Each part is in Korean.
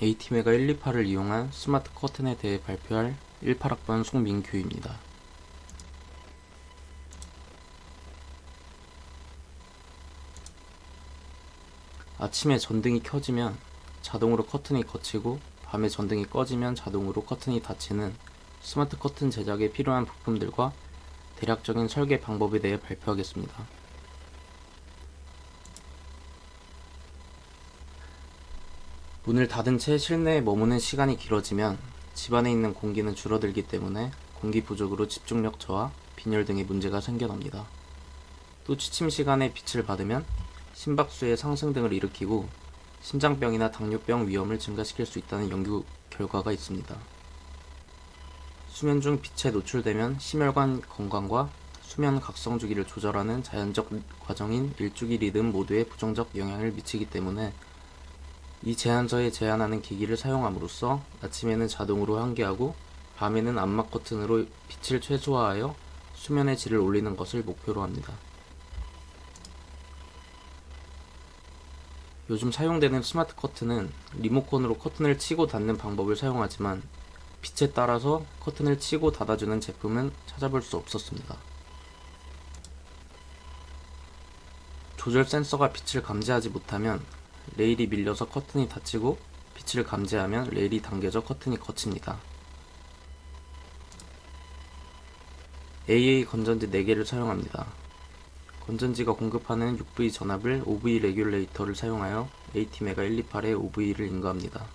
A팀회가 128을 이용한 스마트 커튼에 대해 발표할 18학번 송민규입니다. 아침에 전등이 켜지면 자동으로 커튼이 걷히고 밤에 전등이 꺼지면 자동으로 커튼이 닫히는 스마트 커튼 제작에 필요한 부품들과 대략적인 설계 방법에 대해 발표하겠습니다. 문을 닫은 채 실내에 머무는 시간이 길어지면 집안에 있는 공기는 줄어들기 때문에 공기 부족으로 집중력 저하, 빈혈 등의 문제가 생겨납니다. 또 취침 시간에 빛을 받으면 심박수의 상승 등을 일으키고 심장병이나 당뇨병 위험을 증가시킬 수 있다는 연구 결과가 있습니다. 수면 중 빛에 노출되면 심혈관 건강과 수면 각성 주기를 조절하는 자연적 과정인 일주기 리듬 모두에 부정적 영향을 미치기 때문에 이 제한서에 제한하는 기기를 사용함으로써 아침에는 자동으로 환기하고 밤에는 암막 커튼으로 빛을 최소화하여 수면의 질을 올리는 것을 목표로 합니다. 요즘 사용되는 스마트 커튼은 리모컨으로 커튼을 치고 닫는 방법을 사용하지만 빛에 따라서 커튼을 치고 닫아주는 제품은 찾아볼 수 없었습니다. 조절 센서가 빛을 감지하지 못하면 레일이 밀려서 커튼이 닫히고 빛을 감지하면 레일이 당겨져 커튼이 걷힙니다. AA 건전지 4개를 사용합니다. 건전지가 공급하는 6V 전압을 5V 레귤레이터를 사용하여 AT메가 128에 5V를 인가합니다.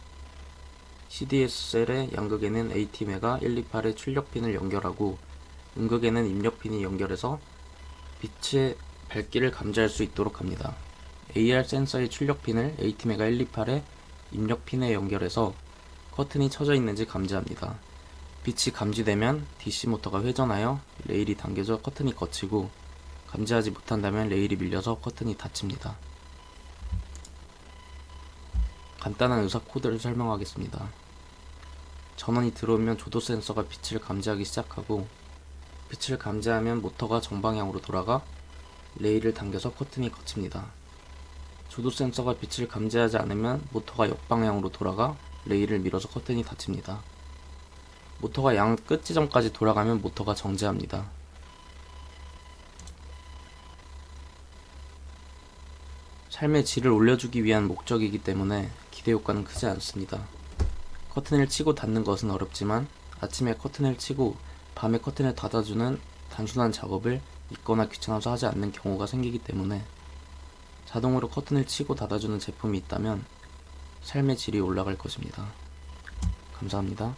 CDS 셀의 양극에는 AT메가 128의 출력핀을 연결하고 음극에는 입력핀이 연결해서 빛의 밝기를 감지할 수 있도록 합니다. AR 센서의 출력 핀을 AT메가 128의 입력 핀에 연결해서 커튼이 쳐져 있는지 감지합니다. 빛이 감지되면 DC 모터가 회전하여 레일이 당겨져 커튼이 걷히고 감지하지 못한다면 레일이 밀려서 커튼이 닫힙니다. 간단한 의사 코드를 설명하겠습니다. 전원이 들어오면 조도 센서가 빛을 감지하기 시작하고 빛을 감지하면 모터가 정방향으로 돌아가 레일을 당겨서 커튼이 걷힙니다. 조도 센서가 빛을 감지하지 않으면 모터가 역방향으로 돌아가 레일을 밀어서 커튼이 닫힙니다. 모터가 양 끝 지점까지 돌아가면 모터가 정지합니다. 삶의 질을 올려주기 위한 목적이기 때문에 기대 효과는 크지 않습니다. 커튼을 치고 닫는 것은 어렵지만 아침에 커튼을 치고 밤에 커튼을 닫아주는 단순한 작업을 잊거나 귀찮아서 하지 않는 경우가 생기기 때문에 자동으로 커튼을 치고 닫아주는 제품이 있다면 삶의 질이 올라갈 것입니다. 감사합니다.